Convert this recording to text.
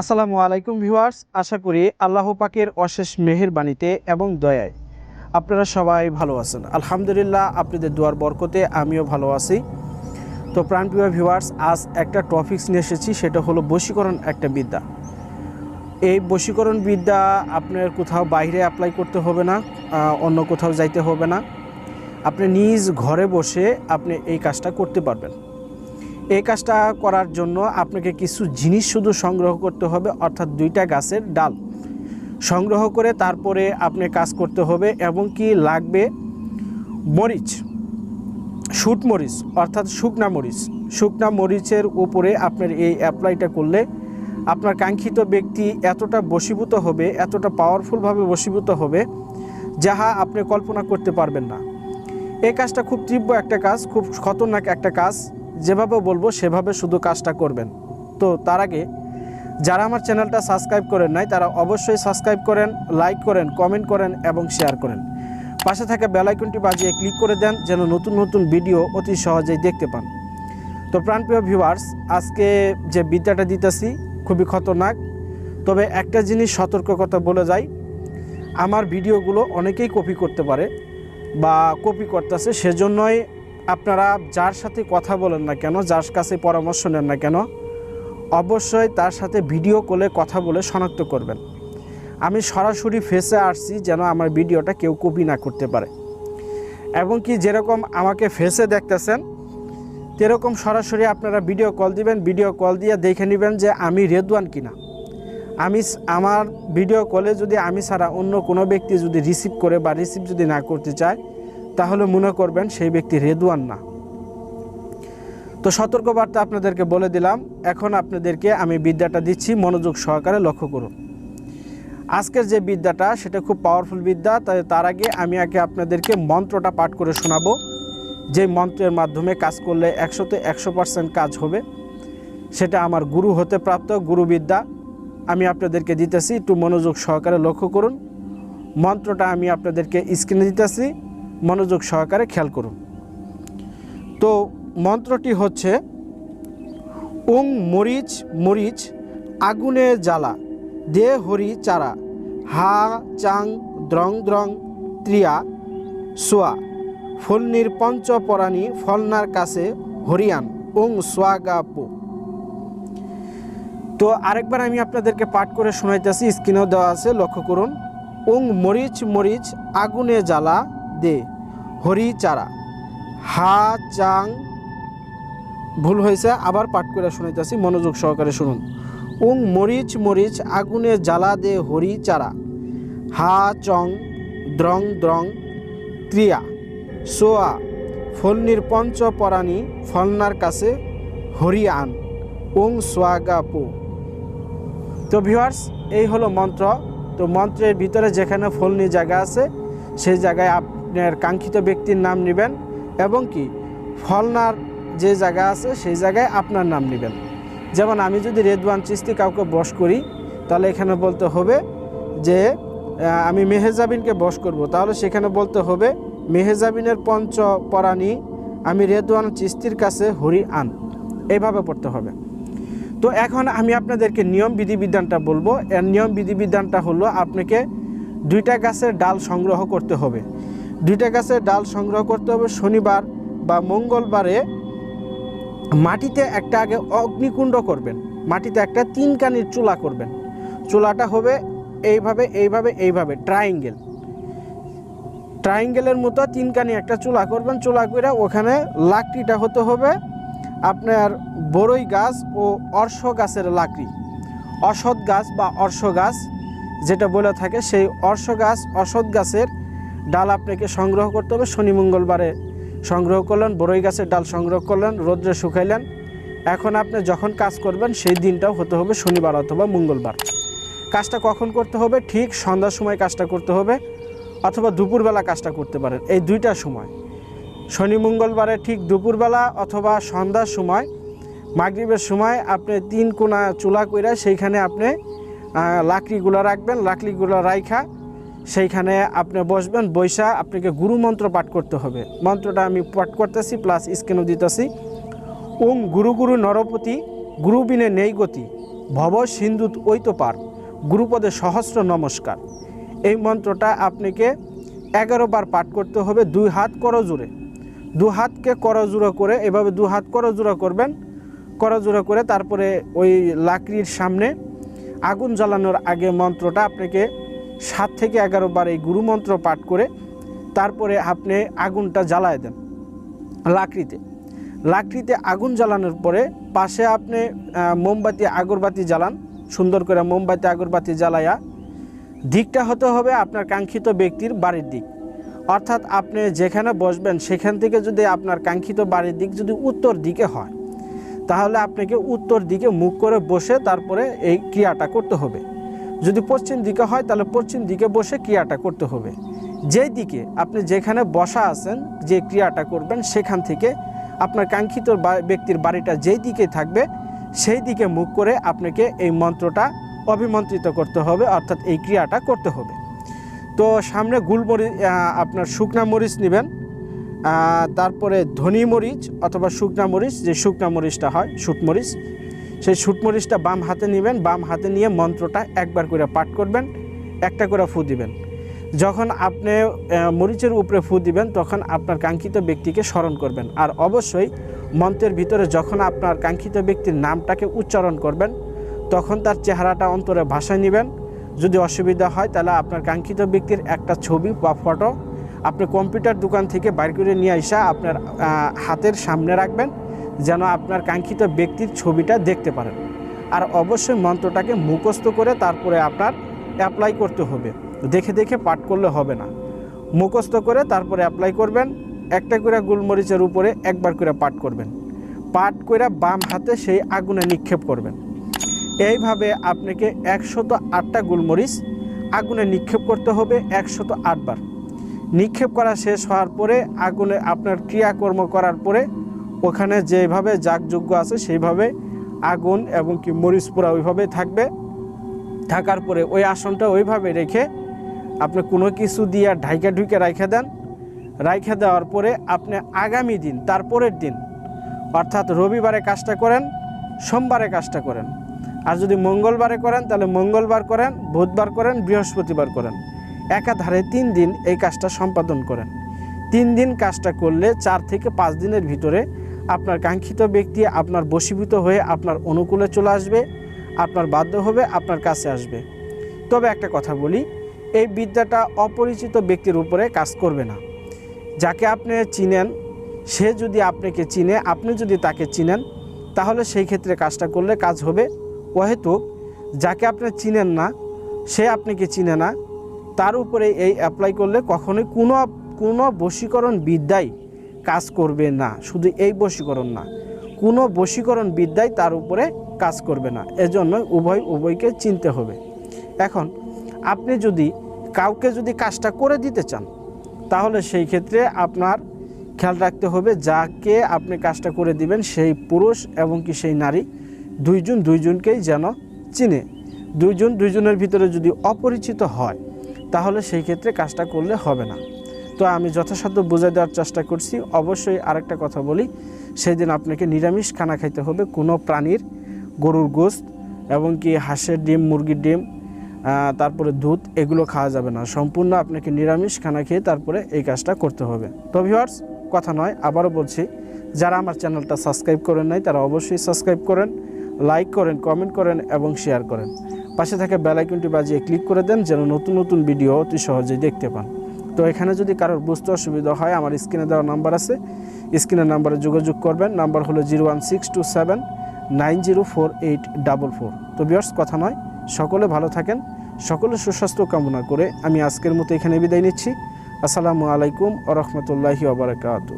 আসসালামু আলাইকুম ভিউয়ার্স, আশা করি আল্লাহ পাকের অশেষ মেহেরবাণীতে এবং দয়ায় আপনারা সবাই ভালো আছেন। আলহামদুলিল্লাহ আপনাদের দুয়ার বরকতে আমিও ভালো আছি। তো প্রাণপ্রিয় ভিউয়ার্স, আজ একটা টপিকস নিয়ে এসেছি, সেটা হলো বশীকরণ একটা বিদ্যা। এই বশীকরণ বিদ্যা আপনার কোথাও বাইরে অ্যাপ্লাই করতে হবে না অন্য কোথাও যাইতে হবে না। আপনি নিজ ঘরে বসে আপনি এই কাজটা করতে পারবেন। এই কাজটা করার জন্য আপনাকে কিছু জিনিস শুধু সংগ্রহ করতে হবে, অর্থাৎ দুইটা গাছের ডাল। সংগ্রহ করে তারপরে আপনি কাজ করতে হবে এবং কি লাগবে? মরিচ, শুট মরিচ, অর্থাৎ শুকনা মরিচ। শুকনা মরিচের উপরে আপনার এই অ্যাপ্লাইটা করলে আপনার কাঙ্ক্ষিত ব্যক্তি এতটা বশীভূত হবে, এতটা পাওয়ারফুলভাবে বশীভূত হবে, যাহা আপনি কল্পনা করতে পারবেন না। এই কাজটা খুব তীব্র একটা কাজ, খুব খতরনাক একটা কাজ। যেভাবে বলব, সেভাবে শুধু কাজটা করবেন। তো তার আগে, যারা আমার চ্যানেলটা সাবস্ক্রাইব করেন নাই, তারা অবশ্যই সাবস্ক্রাইব করেন, লাইক করেন, কমেন্ট করেন এবং শেয়ার করেন। পাশে থাকা বেলাইকনটি বাজিয়ে ক্লিক করে দেন, যেন নতুন নতুন ভিডিও অতি সহজেই দেখতে পান। তো প্রাণপ্রিয় ভিউয়ার্স, আজকে যে বিদ্যাটা দিতেছি, খুবই খতরনাক। তবে একটা জিনিস সতর্কতা বলে যাই, আমার ভিডিওগুলো অনেকেই কপি করতে পারে বা কপি করতেছে, সেজন্যই আপনারা যার সাথে কথা বলেন না কেন, যার কাছে পরামর্শ নেন না কেন, অবশ্যই তার সাথে ভিডিও কলে কথা বলে শনাক্ত করবেন। আমি সরাসরি ফেসে আসছি যেন আমার ভিডিওটা কেউ কপি না করতে পারে। এবং কি যেরকম আমাকে ফেসে দেখতেছেন, তেরকম সরাসরি আপনারা ভিডিও কল দিবেন। ভিডিও কল দিয়ে দেখে নেবেন যে আমি রেদওয়ান কিনা। আমি আমার ভিডিও কলে যদি আমি ছাড়া অন্য কোনো ব্যক্তি যদি রিসিভ করে বা রিসিভ যদি না করতে চায় তাহলে মনে করবেন সেই ব্যক্তি রেদওয়ান না। তো সতর্কবার্তা আপনাদেরকে বলে দিলাম, এখন আপনাদেরকে আমি বিদ্যাটা দিচ্ছি, মনোযোগ সহকারে লক্ষ্য করুন। আজকের যে বিদ্যাটা, সেটা খুব পাওয়ারফুল বিদ্যা, তাই তার আগে আমি আগে আপনাদেরকে মন্ত্রটা পাঠ করে শোনাবো। যে মন্ত্রের মাধ্যমে কাজ করলে একশোতে একশো পার্সেন্ট কাজ হবে, সেটা আমার গুরু হতে প্রাপ্ত গুরুবিদ্যা আমি আপনাদেরকে দিতেছি, একটু মনোযোগ সহকারে লক্ষ্য করুন। মন্ত্রটা আমি আপনাদেরকে স্ক্রিনে দিতেছি। মনোযোগ সহকারে খেয়াল করুন। তো মন্ত্রটি হচ্ছে ওং মরিচ মরিচ, আগুনে জ্বালা, দে হরি চারা, হা, চাং, দ্রং দ্রং, ত্রিয়া, সোয়া, ফলনির পঞ্চপরাণী, ফলনার কাছে হরিয়ান ওং সোয়াগাপো তো আরেকবার আমি আপনাদেরকে পাঠ করে শোনাইতেছি, স্ক্রিনেও দেওয়া আছে, লক্ষ্য করুন ওং মরিচ মরিচ, আগুনে জ্বালা দে, হরি চারা। হা চাং, ভুল হয়েছে, আবার পাঠ করে শোনাইতেছি, মনোযোগ সহকারে শুনুন। ওং মরিচ মরিচ, আগুনে জ্বালা দে হরি চারা। হা চং, দ্রং দ্রং, ক্রিয়া। সোয়া, ফলনির পঞ্চপরাণী, ফলনার কাছে হরি হরিয়ান ওং সোয়াগাপু তো ভিউয়ার্স, এই হলো মন্ত্র। তো মন্ত্রের ভিতরে যেখানে ফলনি জায়গা আছে, সেই জায়গায় আপনার কাঙ্ক্ষিত ব্যক্তির নাম নেবেন এবং কি ফলনার যে জায়গা আছে সেই জায়গায় আপনার নাম নেবেন। যেমন আমি যদি রেদওয়ান চিস্তি কাউকে বশ করি, তাহলে এখানে বলতে হবে যে আমি মেহেজাবিনকে বশ করব। তাহলে সেখানে বলতে হবে, মেহেজাবিনের পঞ্চ পরাণী আমি রেদওয়ান চিস্তির কাছে হরি আন। এইভাবে পড়তে হবে। তো এখন আমি আপনাদেরকে নিয়ম বিধিবিধানটা বলব। এর নিয়ম বিধিবিধানটা হলো, আপনাকে দুইটা গাছের ডাল সংগ্রহ করতে হবে। দুইটা গাছের ডাল সংগ্রহ করতে হবে শনিবার বা মঙ্গলবারে। মাটিতে একটা আগে অগ্নিকুণ্ড করবেন। মাটিতে একটা তিন কানির চুলা করবেন। চুলাটা হবে এইভাবে এইভাবে এইভাবে ট্রায়াঙ্গেল ট্রায়াঙ্গেলের মতো তিনকানি একটা চুলা করবেন। চুলা করে ওখানে লাকড়িটা হতে হবে আপনার বড়ই গাছ ও অর্শ গাছের লাকড়ি। অসৎ গাছ বা অর্শ গাছ যেটা বলে থাকে, সেই অর্শ গাছ অসৎ গাছের ডাল আপনাকে সংগ্রহ করতে হবে। শনি মঙ্গলবারে সংগ্রহ করলেন, বড়ই গাছের ডাল সংগ্রহ করলেন, রোদ্রে শুকাইলেন। এখন আপনি যখন কাজ করবেন, সেই দিনটাও হতে হবে শনিবার অথবা মঙ্গলবার। কাজটা কখন করতে হবে? ঠিক সন্ধ্যার সময় কাজটা করতে হবে অথবা দুপুরবেলা কাজটা করতে পারেন। এই দুইটা সময়। শনি মঙ্গলবারে ঠিক দুপুরবেলা অথবা সন্ধ্যার সময়, মাগরিবের সময় আপনি তিন কোনা চুলা কইরা সেইখানে আপনি লাকড়িগুলো রাখবেন। লাকড়িগুলো রাইখা সেইখানে আপনি বসবেন বৈশা আপনাকে গুরু মন্ত্র পাঠ করতে হবে। মন্ত্রটা আমি পাঠ করতেছি প্লাস স্ক্রিনও দিতেছি। ওং গুরু গুরু নরপতি গুরু বিনে নেই গতি, ভব সিন্ধুত ঐতপার গুরুপদে সহস্র নমস্কার। এই মন্ত্রটা আপনাকে এগারো বার পাঠ করতে হবে, দুই হাত করজোড়ে দু হাতকে করজোড়ো করে, এভাবে দু হাত করজোড়ো করবেন করজোড়ো করে তারপরে ওই লাকড়ির সামনে আগুন জ্বালানোর আগে মন্ত্রটা আপনাকে সাত থেকে এগারো বার এই গুরুমন্ত্র পাঠ করে তারপরে আপনি আগুনটা জ্বালায় দেন লাকড়িতে। লাকড়িতে আগুন জ্বালানোর পরে পাশে আপনি মোমবাতি, আগরবাতি জ্বালান, সুন্দর করে মোমবাতি, আগরবাতি জ্বালায়া দিকটা হতে হবে আপনার কাঙ্ক্ষিত ব্যক্তির বাড়ির দিক। অর্থাৎ আপনি যেখানে বসবেন সেখান থেকে যদি আপনার কাঙ্ক্ষিত বাড়ির দিক যদি উত্তর দিকে হয়, তাহলে আপনাকে উত্তর দিকে মুখ করে বসে তারপরে এই ক্রিয়াটা করতে হবে। যদি পশ্চিম দিকে হয়, তাহলে পশ্চিম দিকে বসে ক্রিয়াটা করতে হবে। যেই দিকে আপনি যেখানে বসা আছেন, যে ক্রিয়াটা করবেন, সেখান থেকে আপনার কাঙ্ক্ষিত ব্যক্তির বাড়িটা যেই দিকে থাকবে, সেই দিকে মুখ করে আপনাকে এই মন্ত্রটা অভিমন্ত্রিত করতে হবে, অর্থাৎ এই ক্রিয়াটা করতে হবে। তো সামনে গুলমরিচ আপনার শুকনা মরিচ নেবেন তারপরে ধনি মরিচ অথবা শুকনা মরিচ, যে শুকনা মরিচটা হয় শুটমরিচ সেই শুটমরিচটা বাম হাতে নেবেন, বাম হাতে নিয়ে মন্ত্রটা একবার করে পাঠ করবেন, একটা করে ফু দিবেন। যখন আপনি মরিচের উপরে ফু দিবেন, তখন আপনার কাঙ্ক্ষিত ব্যক্তিকে স্মরণ করবেন। আর অবশ্যই মন্ত্রের ভিতরে যখন আপনার কাঙ্ক্ষিত ব্যক্তির নামটাকে উচ্চারণ করবেন, তখন তার চেহারাটা অন্তরে ভাষায় নেবেন। যদি অসুবিধা হয়, তাহলে আপনার কাঙ্ক্ষিত ব্যক্তির একটা ছবি বা ফটো আপনি কম্পিউটার দোকান থেকে বাইর করে নিয়ে আসা আপনার হাতের সামনে রাখবেন। যেন আপনার কাঙ্ক্ষিত ব্যক্তির ছবিটা দেখতে পারেন। আর অবশ্যই মন্ত্রটাকে মুখস্থ করে তারপরে আপনার অ্যাপ্লাই করতে হবে। দেখে দেখে পাঠ করলে হবে না। মুখস্থ করে তারপরে অ্যাপ্লাই করবেন, একটা করে গোলমরিচের উপরে একবার করে পাঠ করবেন। পাঠ করে বাম হাতে সেই আগুনে নিক্ষেপ করবেন। এইভাবে আপনাকে একশত আটটা গোলমরিচ আগুনে নিক্ষেপ করতে হবে একশত আটবার। নিক্ষেপ করা শেষ হওয়ার পরে আগুনে আপনার ক্রিয়াকর্ম করার পরে ওখানে যেভাবে যাগযোগ্য আছে, সেইভাবে আগুন এবং কি মরিচ পোড়া ওইভাবে থাকবে। থাকার পরে ওই আসনটা ওইভাবে রেখে আপনি কোনো কিছু দিয়ে ঢাইকা ঢুকে রাইখে দেন। রাইখে দেওয়ার পরে আপনি আগামী দিন, তারপরের দিন, অর্থাৎ রবিবারে কাজটা করেন, সোমবারে কাজটা করেন। আর যদি মঙ্গলবারে করেন, তাহলে মঙ্গলবার করেন, বুধবার করেন, বৃহস্পতিবার করেন। একাধারে তিন দিন এই কাজটা সম্পাদন করেন। তিন দিন কাজটা করলে চার থেকে পাঁচ দিনের ভিতরে আপনার কাঙ্ক্ষিত ব্যক্তি আপনার বশীভূত হয়ে আপনার অনুকূলে চলে আসবে, আপনার বাধ্য হবে আপনার কাছে আসবে। তবে একটা কথা বলি, এই বিদ্যাটা অপরিচিত ব্যক্তির উপরে কাজ করবে না। যাকে আপনি চিনেন, সে যদি আপনাকে চিনে, আপনি যদি তাকে চিনেন, তাহলে সেই ক্ষেত্রে কাজটা করলে কাজ হবে। অহেতুক যাকে আপনি চিনেন না, সে আপনাকে চিনে না, তার উপরে এই অ্যাপ্লাই করলে কখনোই কোনো কোনো বশীকরণ বিদ্যাই কাজ করবে না, শুধু এই বশীকরণ না। কোনো বশীকরণ বিদ্যাই তার উপরে কাজ করবে না, এজন্য উভয়, উভয়কে চিনতে হবে। এখন, আপনি যদি কাউকে যদি কাজটা করে দিতে চান, তাহলে সেই ক্ষেত্রে আপনার খেয়াল রাখতে হবে যাকে আপনি কাজটা করে দিবেন, সেই পুরুষ এবং কি সেই নারী, দুইজন দুইজনকেই যেন চিনে। দুইজন দুইজনের ভিতরে যদি অপরিচিত হয়, তাহলে সেই ক্ষেত্রে কাজটা করলে হবে না। তো আমি যথাসাধ্য বোঝাই দেওয়ার চেষ্টা করছি। অবশ্যই আরেকটা কথা বলি সেই দিন আপনাকে নিরামিষ খানা খাইতে হবে, কোনো প্রাণীর, গরুর গোস্ত এবং কি হাঁসের ডিম, মুরগির ডিম তারপরে দুধ, এগুলো খাওয়া যাবে না। সম্পূর্ণ আপনাকে নিরামিষ খানা খেয়ে তারপরে এই কাজটা করতে হবে। তো ভিউয়ার্স কথা নয়, আবারও বলছি, যারা আমার চ্যানেলটা সাবস্ক্রাইব করেন নাই, তারা অবশ্যই সাবস্ক্রাইব করেন, লাইক করেন, কমেন্ট করেন এবং শেয়ার করেন। পাশে থাকা বেল আইকনটি বাজিয়ে ক্লিক করে দেন, যেন নতুন নতুন ভিডিও অতি সহজেই দেখতে পান। তো এখানে যদি কারোর বুঝতে অসুবিধা হয়, আমার স্ক্রিনে দেওয়া নাম্বার আছে। স্ক্রিনের নাম্বারে যোগাযোগ করবেন। নাম্বার হলো zero one six two seven nine zero four eight double four. তো বিয়ার্স কথা নয়। সকলে ভালো থাকেন। সকলে সুস্বাস্থ্য কামনা করে আমি আজকের মতো এখানে বিদায় নিচ্ছি। আসসালামু আলাইকুম আ রহমতুল্লাহি আবরাকাতু